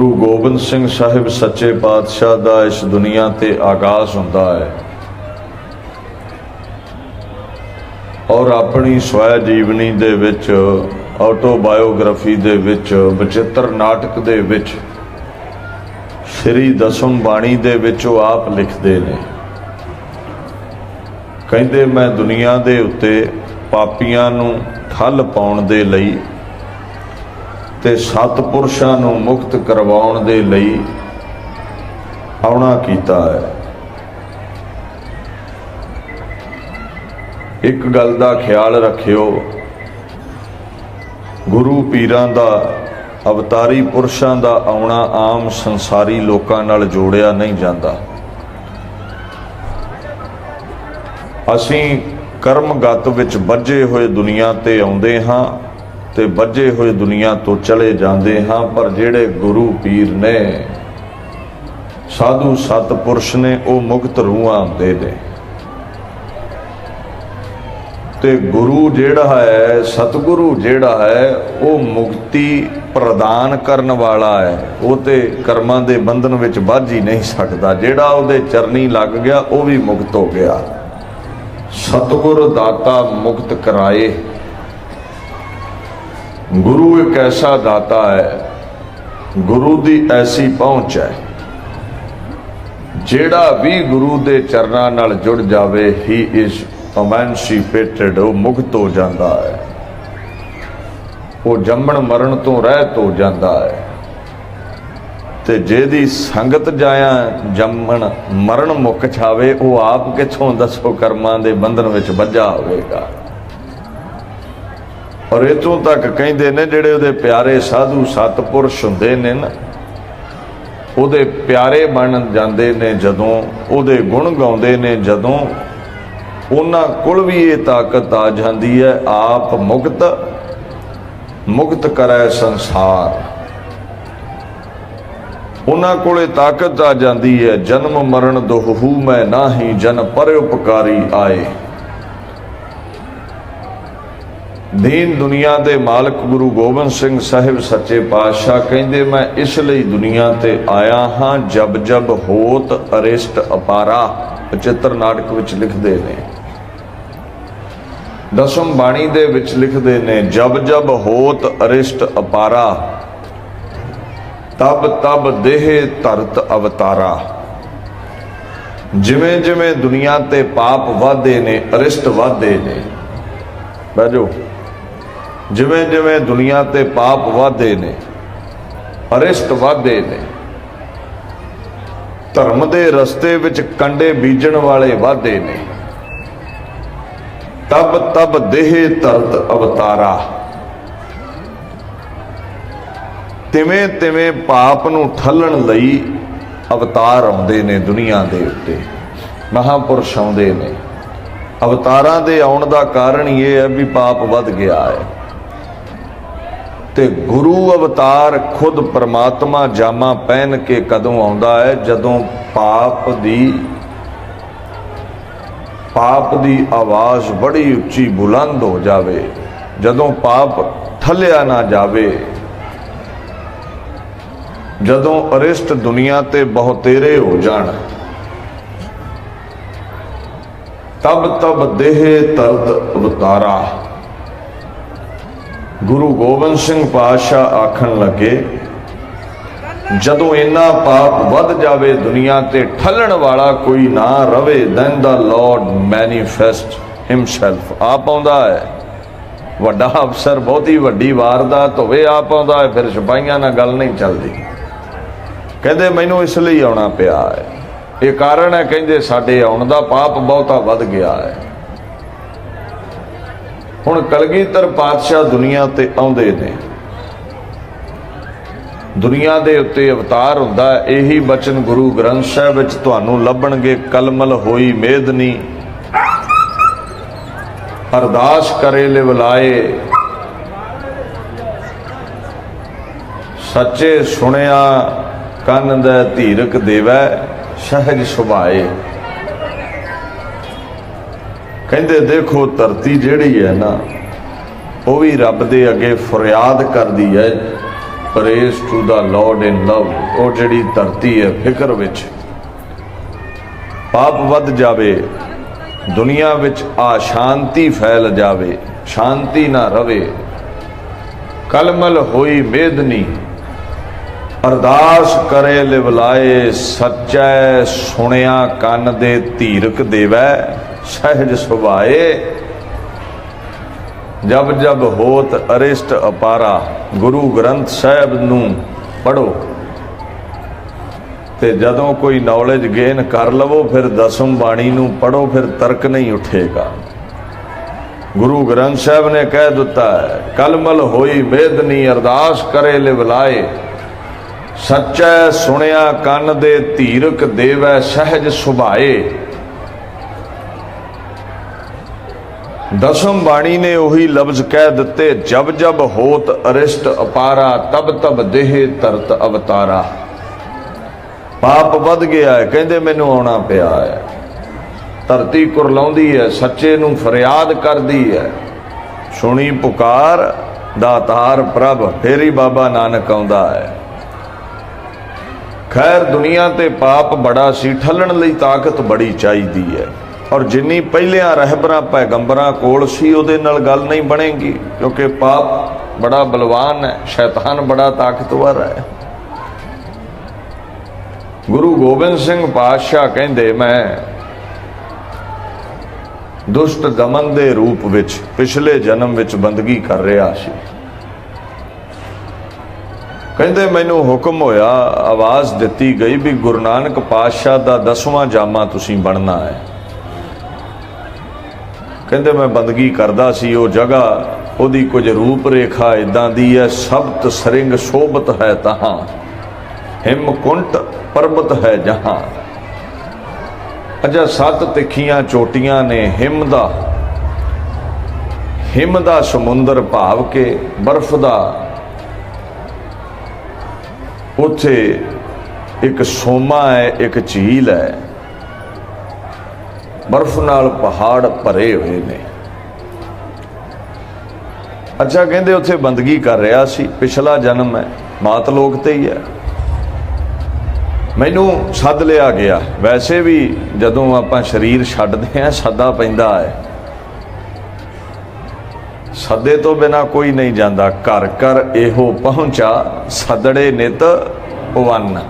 ਗੁਰੂ ਗੋਬਿੰਦ ਸਿੰਘ ਸਾਹਿਬ ਸੱਚੇ ਪਾਤਸ਼ਾਹ ਦਾ ਇਸ ਦੁਨੀਆ ਤੇ ਆਗਾਜ਼ ਹੁੰਦਾ ਹੈ। ਔਰ ਆਪਣੀ ਸਵੈ ਜੀਵਨੀ ਦੇ ਵਿੱਚ ਆਟੋਬਾਇਓਗ੍ਰਾਫੀ ਦੇ ਵਿੱਚ ਬਚਿੱਤਰ ਨਾਟਕ ਦੇ ਵਿੱਚ, ਸ੍ਰੀ ਦਸਮ ਬਾਣੀ ਦੇ ਵਿੱਚ ਉਹ ਆਪ ਲਿਖਦੇ ਨੇ। ਕਹਿੰਦੇ, ਮੈਂ ਦੁਨੀਆ ਦੇ ਉੱਤੇ ਪਾਪੀਆਂ ਨੂੰ ਠੱਲ ਪਾਉਣ ਦੇ ਲਈ ਤੇ ਸਤਪੁਰਸ਼ਾਂ ਨੂੰ ਮੁਕਤ ਕਰਵਾਉਣ ਦੇ ਲਈ ਆਉਣਾ ਕੀਤਾ ਹੈ। ਇੱਕ ਗੱਲ ਦਾ ਖਿਆਲ ਰੱਖਿਓ, ਗੁਰੂ ਪੀਰਾਂ ਦਾ, ਅਵਤਾਰੀ ਪੁਰਸ਼ਾਂ ਦਾ ਆਉਣਾ ਆਮ ਸੰਸਾਰੀ ਲੋਕਾਂ ਨਾਲ ਜੋੜਿਆ ਨਹੀਂ ਜਾਂਦਾ। ਅਸੀਂ ਕਰਮਗਤ ਵਿੱਚ ਵੱਜੇ ਹੋਏ ਦੁਨੀਆ ਤੇ ਆਉਂਦੇ ਹਾਂ ਤੇ ਵੱਜੇ ਹੋਏ ਦੁਨੀਆ ਤੋਂ ਚਲੇ ਜਾਂਦੇ ਹਾਂ, ਪਰ ਜਿਹੜੇ ਗੁਰੂ ਪੀਰ ਨੇ, ਸਾਧੂ ਸਤਪੁਰਸ਼ ਨੇ, ਉਹ ਮੁਕਤ ਰੂਹਾਂ ਆਉਂਦੇ ਨੇ ਤੇ ਗੁਰੂ ਜਿਹੜਾ ਹੈ, ਸਤਿਗੁਰੂ ਜਿਹੜਾ ਹੈ, ਉਹ ਮੁਕਤੀ ਪ੍ਰਦਾਨ ਕਰਨ ਵਾਲਾ ਹੈ। ਉਹ ਤੇ ਕਰਮਾਂ ਦੇ ਬੰਧਨ ਵਿੱਚ ਵੱਝ ਹੀ ਨਹੀਂ ਸਕਦਾ। ਜਿਹੜਾ ਉਹਦੇ ਚਰਨੀ ਲੱਗ ਗਿਆ, ਉਹ ਵੀ ਮੁਕਤ ਹੋ ਗਿਆ। ਸਤਿਗੁਰ ਦਾਤਾ ਮੁਕਤ ਕਰਾਏ। ਗੁਰੂ ਇੱਕ ਐਸਾ ਦਾਤਾ ਹੈ, ਗੁਰੂ ਦੀ ਐਸੀ ਪਹੁੰਚ ਹੈ, ਜਿਹੜਾ ਵੀ ਗੁਰੂ ਦੇ ਚਰਨਾਂ ਨਾਲ ਜੁੜ ਜਾਵੇ ਹੀ ਇਸ ਐਮੈਂਸੀਪੇਟਡ ਉਹ ਮੁਕਤ ਹੋ ਜਾਂਦਾ ਹੈ। ਉਹ ਜੰਮਣ ਮਰਨ ਤੋਂ ਰਹਿਤ ਹੋ ਜਾਂਦਾ ਹੈ। ਤੇ ਜਿਹਦੀ ਸੰਗਤ ਜਾਇਆ ਜੰਮਣ ਮਰਨ ਮੁੱਕ ਛਾਵੇ, ਉਹ ਆਪ ਕਿੱਥੋਂ ਦੱਸੋ ਕਰਮਾਂ ਦੇ ਬੰਧਨ ਵਿੱਚ ਵੱਜਾ ਹੋਵੇਗਾ? ਔਰ ਇਤੋਂ ਤੱਕ ਕਹਿੰਦੇ ਨੇ ਜਿਹੜੇ ਉਹਦੇ ਪਿਆਰੇ ਸਾਧੂ ਸਤਪੁਰਸ਼ ਹੁੰਦੇ ਨੇ ਨਾ, ਉਹਦੇ ਪਿਆਰੇ ਬਣ ਜਾਂਦੇ ਨੇ ਜਦੋਂ, ਉਹਦੇ ਗੁਣ ਗਾਉਂਦੇ ਨੇ ਜਦੋਂ, ਉਹਨਾਂ ਕੋਲ ਵੀ ਇਹ ਤਾਕਤ ਆ ਜਾਂਦੀ ਹੈ, ਆਪ ਮੁਕਤ ਮੁਕਤ ਕਰੈ ਸੰਸਾਰ। ਉਹਨਾਂ ਕੋਲੇ ਤਾਕਤ ਆ ਜਾਂਦੀ ਹੈ, ਜਨਮ ਮਰਨ ਦੋਹੂ ਮੈਂ ਨਾਹੀ, ਜਨ ਪਰ ਉਪਕਾਰੀ ਆਏ। ਦੀਨ ਦੁਨੀਆ ਦੇ ਮਾਲਕ ਗੁਰੂ ਗੋਬਿੰਦ ਸਿੰਘ ਸਾਹਿਬ ਸੱਚੇ ਪਾਤਸ਼ਾਹ ਕਹਿੰਦੇ, ਮੈਂ ਇਸ ਲਈ ਦੁਨੀਆ ਤੇ ਆਇਆ ਹਾਂ, ਜਬ ਜਬ ਹੋਤ ਅਰਿਸ਼ਟ ਅਪਾਰਾ। ਚਿੱਤਰ ਨਾਟਕ ਵਿੱਚ ਲਿਖਦੇ ਨੇ। ਦਸਮ ਬਾਣੀ ਦੇ ਵਿੱਚ ਲਿਖਦੇ ਨੇ, ਜਬ ਜਬ ਹੋਤ ਅਰਿਸ਼ਟ ਅਪਾਰਾ, ਤਬ ਤਬ ਦੇਹ ਧਰਤ ਅਵਤਾਰਾ। ਜਿਵੇਂ ਜਿਵੇਂ ਦੁਨੀਆ ਤੇ ਪਾਪ ਵਾਧੇ ਨੇ, ਅਰਿਸ਼ਟ ਵਾਧੇ ਨੇ। ਬਾਜੋ ਜਿਵੇਂ ਜਿਵੇਂ ਦੁਨੀਆ ਤੇ ਪਾਪ ਵਾਧੇ ਨੇ, ਅਰਿਸ਼ਟ ਵਾਧੇ ਨੇ, ਧਰਮ ਦੇ ਰਸਤੇ ਵਿੱਚ ਕੰਡੇ ਬੀਜਣ ਵਾਲੇ ਵਾਧੇ ਨੇ, ਤਬ ਤਬ ਦੇਹ ਧਰਤ ਅਵਤਾਰਾ। ਤਿਵੇਂ ਤਿਵੇਂ ਪਾਪ ਨੂੰ ਠੱਲਣ ਲਈ ਅਵਤਾਰ ਆਉਂਦੇ ਨੇ ਦੁਨੀਆ ਦੇ ਉੱਤੇ, ਮਹਾਪੁਰਸ਼ ਆਉਂਦੇ ਨੇ। ਅਵਤਾਰਾਂ ਦੇ ਆਉਣ ਦਾ ਕਾਰਨ ਇਹ ਹੈ ਵੀ ਪਾਪ ਵੱਧ ਗਿਆ ਹੈ। ਤੇ ਗੁਰੂ ਅਵਤਾਰ ਖੁਦ ਪਰਮਾਤਮਾ ਜਾਮਾ ਪਹਿਨ ਕੇ ਕਦੋਂ ਆਉਂਦਾ ਹੈ? ਜਦੋਂ ਪਾਪ ਦੀ ਪਾਪ ਦੀ ਆਵਾਜ਼ ਬੜੀ ਉੱਚੀ ਬੁਲੰਦ ਹੋ ਜਾਵੇ, ਜਦੋਂ ਪਾਪ ਥੱਲਿਆ ਨਾ ਜਾਵੇ, ਜਦੋਂ ਅਰਿਸ਼ਟ ਦੁਨੀਆ ਤੇ ਬਹੁਤੇਰੇ ਹੋ ਜਾਣ, ਤਬ ਤਬ ਦੇਹ ਤਰਤ ਅਵਤਾਰਾ। ਗੁਰੂ ਗੋਬਿੰਦ ਸਿੰਘ ਪਾਤਸ਼ਾਹ ਆਖਣ ਲੱਗੇ, ਜਦੋਂ ਇੰਨਾ ਪਾਪ ਵੱਧ ਜਾਵੇ ਦੁਨੀਆ ਤੇ ਠੱਲਣ ਵਾਲਾ ਕੋਈ ਨਾ ਰਵੇ then the lord manifest himself ਆ ਪਾਉਂਦਾ ਹੈ। ਵੱਡਾ ਅਫਸਰ ਬਹੁਤੀ ਵੱਡੀ ਵਾਰਦਾਤ ਹੋਵੇ ਆ ਪਾਉਂਦਾ ਹੈ, ਫਿਰ ਸਿਪਾਹੀਆਂ ਨਾਲ ਗੱਲ ਨਹੀਂ ਚੱਲਦੀ। ਕਹਿੰਦੇ, ਮੈਨੂੰ ਇਸ ਲਈ ਆਉਣਾ ਪਿਆ ਹੈ। ਇਹ ਕਾਰਨ ਹੈ, ਕਹਿੰਦੇ, ਸਾਡੇ ਆਉਣ ਦਾ ਪਾਪ ਬਹੁਤਾ ਵੱਧ ਗਿਆ ਹੈ। ਹੁਣ ਕਲਗੀਧਰ ਪਾਤਸ਼ਾਹ ਦੁਨੀਆ ਤੇ ਆਉਂਦੇ ਨੇ। ਦੁਨੀਆ ਦੇ ਉੱਤੇ ਅਵਤਾਰ ਹੁੰਦਾ ਇਹੀ ਬਚਨ ਗੁਰੂ ਗ੍ਰੰਥ ਸਾਹਿਬ ਵਿੱਚ ਤੁਹਾਨੂੰ ਲੱਭਣਗੇ, ਕਲਮਲ ਹੋਈ ਮੇਦਨੀ। ਅਰਦਾਸ ਕਰੇ ਲਿਵਲਾਏ। ਸੱਚੇ ਸੁਣਿਆ ਕੰਨ ਦਾ ਧੀਰਕ ਦੇਵੈ, ਸਹਿਜ ਸੁਭਾਏ। ਕਹਿੰਦੇ ਦੇਖੋ ਧਰਤੀ ਜਿਹੜੀ ਹੈ ਨਾ, ਉਹ ਵੀ ਰੱਬ ਦੇ ਅੱਗੇ ਫਰਿਆਦ ਕਰਦੀ ਹੈ। Praise to the lord in love ਉਹ ਜਿਹੜੀ ਧਰਤੀ ਹੈ ਫਿਕਰ ਵਿੱਚ। ਪਾਪ ਵੱਧ ਜਾਵੇ, ਦੁਨੀਆ ਵਿੱਚ ਆ ਸ਼ਾਂਤੀ ਫੈਲ ਜਾਵੇ, ਸ਼ਾਂਤੀ ਨਾ ਰਵੇ। ਕਲਮਲ ਹੋਈ ਮੇਦਨੀ, ਅਰਦਾਸ ਕਰੇ ਲਿਵਲਾਏ, ਸੱਚੈ ਸੁਣਿਆ ਕੰਨ ਦੇ ਧੀਰਕ ਦੇਵੈ। ਸਹਿਜ ਸੁਭਾਏ। ਜਬ ਜਬ ਹੋਤ ਅਰਿਸ਼ਟ ਅਪਾਰਾ, ਗੁਰੂ ਗ੍ਰੰਥ ਸਾਹਿਬ ਨੂੰ ਪੜੋ ਤੇ ਜਦੋਂ ਕੋਈ ਨੌਲੇਜ ਗੇਨ ਕਰ ਲਵੋ, ਫਿਰ ਦਸਮ ਬਾਣੀ ਨੂੰ ਪੜੋ ਫਿਰ ਤਰਕ ਨਹੀਂ ਉੱਠੇਗਾ। ਗੁਰੂ ਗ੍ਰੰਥ ਸਾਹਿਬ ਨੇ ਕਹਿ ਦਿੱਤਾ ਹੈ, ਕਲਮਲ ਹੋਈ ਵੇਦਨੀ, ਅਰਦਾਸ ਕਰੇ ਲਿਵਲਾਏ ਸੱਚੈ ਸੁਣਿਆ ਕੰਨ ਦੇ ਧੀਰਕ ਦੇਵੈ ਸਹਿਜ ਸੁਭਾਏ। ਦਸਮ ਬਾਣੀ ਨੇ ਉਹੀ ਲਫ਼ਜ਼ ਕਹਿ ਦਿੱਤੇ, ਜਬ ਜਬ ਹੋਤ ਅਰਿਸ਼ਟ ਅਪਾਰਾ, ਤਬ ਤਬ ਦੇਹ ਤਰਤ ਅਵਤਾਰਾ। ਪਾਪ ਵੱਧ ਗਿਆ ਹੈ, ਕਹਿੰਦੇ ਮੈਨੂੰ ਆਉਣਾ ਪਿਆ ਹੈ। ਧਰਤੀ ਕੁਰਲਾਉਂਦੀ ਹੈ, ਸੱਚੇ ਨੂੰ ਫਰਿਆਦ ਕਰਦੀ ਹੈ। ਸੁਣੀ ਪੁਕਾਰ, ਦਾਤਾਰ ਪ੍ਰਭ, ਫੇਰੀ ਬਾਬਾ ਨਾਨਕ ਆਉਂਦਾ ਹੈ। ਖੈਰ, ਦੁਨੀਆ ਤੇ ਪਾਪ ਬੜਾ ਸੀ, ਠੱਲਣ ਲਈ ਤਾਕਤ ਬੜੀ ਚਾਹੀਦੀ ਹੈ। ਔਰ ਜਿੰਨੀ ਪਹਿਲਿਆਂ ਰਹਿਬਰਾਂ ਪੈਗੰਬਰਾਂ ਕੋਲ ਸੀ, ਉਹਦੇ ਨਾਲ ਗੱਲ ਨਹੀਂ ਬਣੇਗੀ, ਕਿਉਂਕਿ ਪਾਪ ਬੜਾ ਬਲਵਾਨ ਹੈ, ਸ਼ੈਤਾਨ ਬੜਾ ਤਾਕਤਵਰ ਹੈ। ਗੁਰੂ ਗੋਬਿੰਦ ਸਿੰਘ ਪਾਤਸ਼ਾਹ ਕਹਿੰਦੇ, ਮੈਂ ਦੁਸ਼ਟ ਦਮਨ ਦੇ ਰੂਪ ਵਿੱਚ ਪਿਛਲੇ ਜਨਮ ਵਿੱਚ ਬੰਦਗੀ ਕਰ ਰਿਹਾ ਸੀ। ਕਹਿੰਦੇ, ਮੈਨੂੰ ਹੁਕਮ ਹੋਇਆ, ਆਵਾਜ਼ ਦਿੱਤੀ ਗਈ ਵੀ ਗੁਰੂ ਨਾਨਕ ਪਾਤਸ਼ਾਹ ਦਾ ਦਸਵਾਂ ਜਾਮਾ ਤੁਸੀਂ ਬਣਨਾ ਹੈ। ਕਹਿੰਦੇ ਮੈਂ ਬੰਦਗੀ ਕਰਦਾ ਸੀ, ਉਹ ਜਗ੍ਹਾ, ਉਹਦੀ ਕੁਝ ਰੂਪ ਰੇਖਾ ਇਦਾਂ ਦੀ ਹੈ ਸਬਤ ਸਰਿੰਗ ਸ਼ੋਭਤ ਹੈ ਤਹਾਂ ਹਿਮਕੁੰਟ ਪਰਬਤ ਹੈ ਜਹਾਂ। ਅਜਾ ਸੱਤ ਤਿੱਖੀਆਂ ਚੋਟੀਆਂ ਨੇ ਹਿਮ ਦਾ ਹਿਮ ਦਾ ਸਮੁੰਦਰ ਭਾਵ ਕੇ ਬਰਫ਼ ਦਾ। ਉੱਥੇ ਇੱਕ ਸੋਮਾ ਹੈ ਇੱਕ ਝੀਲ ਹੈ ਬਰਫ਼ ਨਾਲ ਪਹਾੜ ਭਰੇ ਹੋਏ ਨੇ। ਅੱਛਾ, ਕਹਿੰਦੇ ਉੱਥੇ ਬੰਦਗੀ ਕਰ ਰਿਹਾ ਸੀ। ਪਿਛਲਾ ਜਨਮ ਹੈ, ਮਾਤ ਲੋਕ ਤੇ ਹੀ ਹੈ। ਮੈਨੂੰ ਸੱਦ ਲਿਆ ਗਿਆ। ਵੈਸੇ ਵੀ ਜਦੋਂ ਆਪਾਂ ਸਰੀਰ ਛੱਡਦੇ ਆ ਸੱਦਾ ਪੈਂਦਾ ਹੈ। ਸੱਦੇ ਤੋਂ ਬਿਨਾ ਕੋਈ ਨਹੀਂ ਜਾਂਦਾ। ਘਰ ਘਰ ਇਹੋ ਪਹੁੰਚਾ, ਸੱਦੜੇ ਨਿਤ ਵੰਨ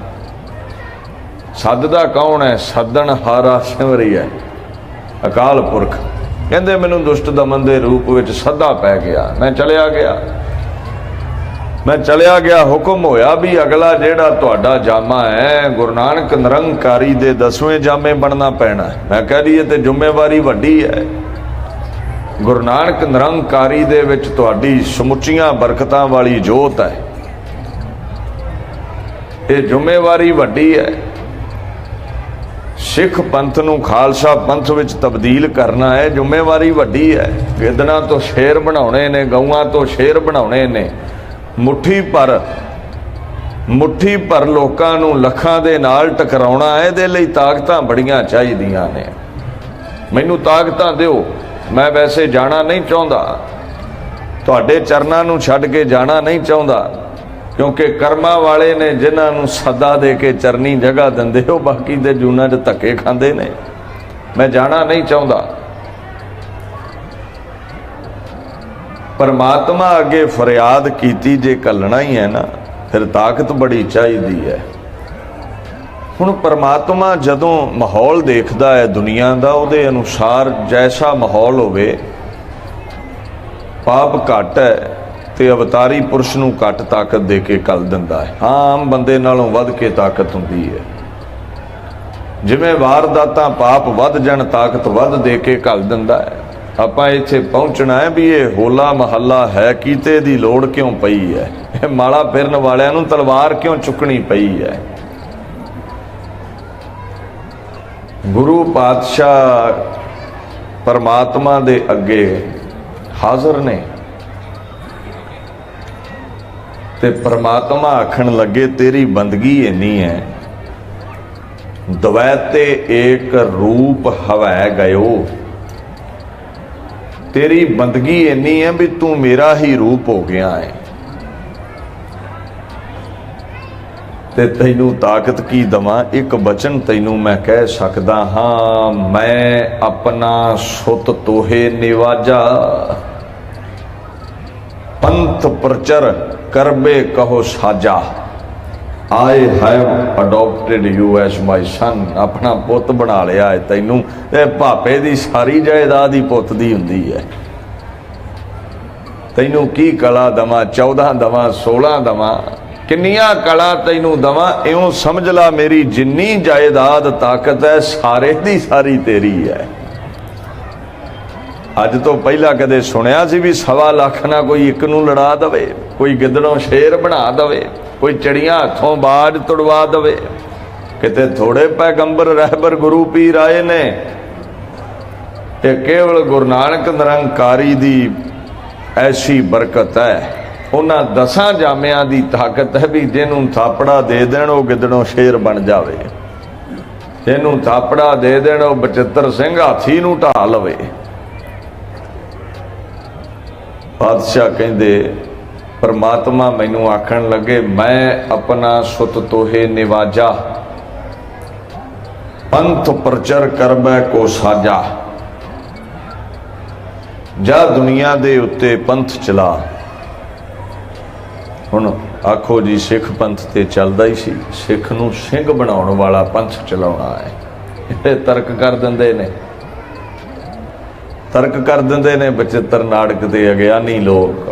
ਸੱਦਦਾ ਕੌਣ ਹੈ? ਸੱਦਣ ਹਾਰਾ ਸਿਮਰੀ ਹੈ। ਅਕਾਲ ਪੁਰਖ। ਕਹਿੰਦੇ ਮੈਨੂੰ ਦੁਸ਼ਟ ਦਮਨ ਦੇ ਰੂਪ ਵਿੱਚ ਸੱਦਾ ਪੈ ਗਿਆ। ਮੈਂ ਚਲਿਆ ਗਿਆ। ਮੈਂ ਚਲਿਆ ਗਿਆ, ਹੁਕਮ ਹੋਇਆ ਵੀ ਅਗਲਾ ਜਿਹੜਾ ਤੁਹਾਡਾ ਜਾਮਾ ਹੈ, ਗੁਰੂ ਨਾਨਕ ਨਿਰੰਕਾਰੀ ਦੇ ਦਸਵੇਂ ਜਾਮੇ ਬਣਨਾ ਪੈਣਾ ਮੈਂ ਕਹਿ ਰਹੀ ਤੇ ਜ਼ਿੰਮੇਵਾਰੀ ਵੱਡੀ ਹੈ। ਗੁਰੂ ਨਾਨਕ ਨਿਰੰਕਾਰੀ ਦੇ ਵਿੱਚ ਤੁਹਾਡੀ ਸਮੁੱਚੀਆਂ ਬਰਕਤਾਂ ਵਾਲੀ ਜੋਤ ਹੈ। ਇਹ ਜ਼ਿੰਮੇਵਾਰੀ ਵੱਡੀ ਹੈ। ਸਿੱਖ ਪੰਥ ਨੂੰ ਖਾਲਸਾ ਪੰਥ ਵਿੱਚ ਤਬਦੀਲ ਕਰਨਾ ਹੈ, ਜ਼ਿੰਮੇਵਾਰੀ ਵੱਡੀ ਹੈ। ਗਿੱਦੜਾਂ ਤੋਂ ਸ਼ੇਰ ਬਣਾਉਣੇ ਨੇ, ਗਊਆਂ ਤੋਂ ਸ਼ੇਰ ਬਣਾਉਣੇ ਨੇ। ਮੁੱਠੀ ਭਰ ਮੁੱਠੀ ਭਰ ਲੋਕਾਂ ਨੂੰ ਲੱਖਾਂ ਦੇ ਨਾਲ ਟਕਰਾਉਣਾ ਹੈ, ਇਹਦੇ ਲਈ ਤਾਕਤਾਂ ਬੜੀਆਂ ਚਾਹੀਦੀਆਂ ਨੇ। ਮੈਨੂੰ ਤਾਕਤਾਂ ਦਿਓ, ਮੈਂ ਵੈਸੇ ਜਾਣਾ ਨਹੀਂ ਚਾਹੁੰਦਾ। ਤੁਹਾਡੇ ਚਰਨਾਂ ਨੂੰ ਛੱਡ ਕੇ ਜਾਣਾ ਨਹੀਂ ਚਾਹੁੰਦਾ। ਕਿਉਂਕਿ ਕਰਮਾਂ ਵਾਲੇ ਨੇ ਜਿਨ੍ਹਾਂ ਨੂੰ ਸੱਦਾ ਦੇ ਕੇ ਚਰਨੀ ਜਗ੍ਹਾ ਦਿੰਦੇ, ਉਹ ਬਾਕੀ ਦੇ ਜੂਨਾਂ 'ਚ ਧੱਕੇ ਖਾਂਦੇ ਨੇ। ਮੈਂ ਜਾਣਾ ਨਹੀਂ ਚਾਹੁੰਦਾ। ਪਰਮਾਤਮਾ ਅੱਗੇ ਫਰਿਆਦ ਕੀਤੀ ਜੇ ਕੱਲਣਾ ਹੀ ਹੈ ਨਾ, ਫਿਰ ਤਾਕਤ ਬੜੀ ਚਾਹੀਦੀ ਹੈ। ਹੁਣ ਪਰਮਾਤਮਾ ਜਦੋਂ ਮਾਹੌਲ ਦੇਖਦਾ ਹੈ ਦੁਨੀਆ ਦਾ, ਉਹਦੇ ਅਨੁਸਾਰ ਜੈਸਾ ਮਾਹੌਲ ਹੋਵੇ, ਪਾਪ ਘੱਟ ਹੈ। ਤੇ ਅਵਤਾਰੀ ਪੁਰਸ਼ ਨੂੰ ਘੱਟ ਤਾਕਤ ਦੇ ਕੇ ਕੱਲ ਦਿੰਦਾ ਹੈ। ਹਾਂ ਆਮ ਬੰਦੇ ਨਾਲੋਂ ਵੱਧ ਕੇ ਤਾਕਤ ਹੁੰਦੀ ਹੈ। ਜਿਵੇਂ ਵਾਰਦਾਤਾਂ ਪਾਪ ਵੱਧ ਜਾਣ, ਤਾਕਤ ਵੱਧ ਦੇ ਕੇ ਕੱਲ ਦਿੰਦਾ ਹੈ। ਆਪਾਂ ਇੱਥੇ ਪਹੁੰਚਣਾ ਹੈ ਵੀ ਇਹ ਹੋਲਾ ਮਹੱਲਾ ਹੈ, ਕੀਤੇ ਦੀ ਲੋੜ ਕਿਉਂ ਪਈ ਹੈ? ਇਹ ਮਾਲਾ ਫਿਰਨ ਵਾਲਿਆਂ ਨੂੰ ਤਲਵਾਰ ਕਿਉਂ ਚੁੱਕਣੀ ਪਈ ਹੈ? ਗੁਰੂ ਪਾਤਸ਼ਾਹ ਪਰਮਾਤਮਾ ਦੇ ਅੱਗੇ ਹਾਜ਼ਰ ਨੇ। ਤੇ ਪਰਮਾਤਮਾ ਆਖਣ ਲੱਗੇ, ਤੇਰੀ ਬੰਦਗੀ ਇੰਨੀ ਹੈ। ਦਵੈਤੇ ਏਕ ਰੂਪ ਹਵੈ ਗਇਓ। ਤੇਰੀ ਬੰਦਗੀ ਇੰਨੀ ਹੈ ਵੀ ਤੂੰ ਮੇਰਾ ਹੀ ਰੂਪ ਹੋ ਗਿਆ ਹੈ। ਤੇ ਤੈਨੂੰ ਤਾਕਤ ਕੀ ਦਵਾਂ? ਇੱਕ ਬਚਨ ਤੈਨੂੰ ਮੈਂ ਕਹਿ ਸਕਦਾ ਹਾਂ, ਮੈਂ ਆਪਣਾ ਸੁਤ ਤੋਹੇ ਨਿਵਾਜਾ। ਪੰਥ ਪ੍ਰਚਰ ਕਰਬੇ ਕਹੋ ਸਾਜਾ। I have adopted you as my son ਆਪਣਾ ਪੁੱਤ ਬਣਾ ਲਿਆ ਹੈ ਤੈਨੂੰ। ਇਹ ਭਾਪੇ ਦੀ ਸਾਰੀ ਜਾਇਦਾਦ ਹੀ ਪੁੱਤ ਦੀ ਹੁੰਦੀ ਹੈ। ਤੈਨੂੰ ਕੀ ਕਲਾ ਦਵਾਂ? 14 ਦਵਾਂ 16 ਦਵਾਂ। ਕਿੰਨੀਆਂ ਕਲਾ ਤੈਨੂੰ ਦਵਾਂ? ਇਉਂ ਸਮਝ ਲੈ ਮੇਰੀ ਜਿੰਨੀ ਜਾਇਦਾਦ ਤਾਕਤ ਹੈ, ਸਾਰੇ ਦੀ ਸਾਰੀ ਤੇਰੀ ਹੈ। ਅੱਜ ਤੋਂ ਪਹਿਲਾਂ ਕਦੇ ਸੁਣਿਆ ਸੀ ਵੀ ਸਵਾ ਲੱਖ ਨਾਲ ਕੋਈ ਇੱਕ ਨੂੰ ਲੜਾ ਦਵੇ, ਕੋਈ ਗਿੱਦੜੋਂ ਸ਼ੇਰ ਬਣਾ ਦਵੇ, ਕੋਈ ਚੜੀਆਂ ਹੱਥੋਂ ਬਾਜ ਤੁੜਵਾ ਦਵੇ। ਕਿਤੇ ਥੋੜੇ ਪੈਗੰਬਰ ਰਹਿਬਰ ਗੁਰੂ ਪੀਰ ਆਏ ਨੇ ਇਹ ਕੇਵਲ ਗੁਰੂ ਨਾਨਕ ਨਿਰੰਕਾਰੀ ਦੀ ਐਸੀ ਬਰਕਤ ਹੈ। ਉਹਨਾਂ ਦਸਾਂ ਜਾਮਿਆਂ ਦੀ ਤਾਕਤ ਹੈ ਵੀ ਜਿਹਨੂੰ ਥਾਪੜਾ ਦੇ ਦੇਣ ਉਹ ਗਿੱਦੜੋਂ ਸ਼ੇਰ ਬਣ ਜਾਵੇ। ਜਿਹਨੂੰ ਥਾਪੜਾ ਦੇ ਦੇਣ ਉਹ ਬਚਿੱਤਰ ਸਿੰਘ ਹਾਥੀ ਨੂੰ ਢਾ ਲਵੇ। ਬਾਦਸ਼ਾਹ ਕਹਿੰਦੇ, ਪਰਮਾਤਮਾ ਮੈਨੂੰ ਆਖਣ ਲੱਗੇ, ਮੈਂ ਆਪਣਾ ਸੁਤ ਤੋਹੇ ਨਿਵਾਜਾ। ਪੰਥ ਪ੍ਰਚਰ ਕਰਬੈ ਕੋ ਸਾਜਾ। ਜਾ ਦੁਨੀਆ ਦੇ ਉੱਤੇ ਪੰਥ ਚਲਾ। ਹੁਣ ਆਖੋ ਜੀ, ਸਿੱਖ ਪੰਥ ਤੇ ਚੱਲਦਾ ਹੀ ਸੀ। ਸਿੱਖ ਨੂੰ ਸਿੰਘ ਬਣਾਉਣ ਵਾਲਾ ਪੰਥ ਚਲਾਉਣਾ ਹੈ। ਇਹ ਤਰਕ ਕਰ ਦਿੰਦੇ ਨੇ। ਤਰਕ ਕਰ ਦਿੰਦੇ ਨੇ ਬਚਿੱਤਰ ਨਾਟਕ ਤੇ ਅਗਿਆਨੀ ਲੋਕ।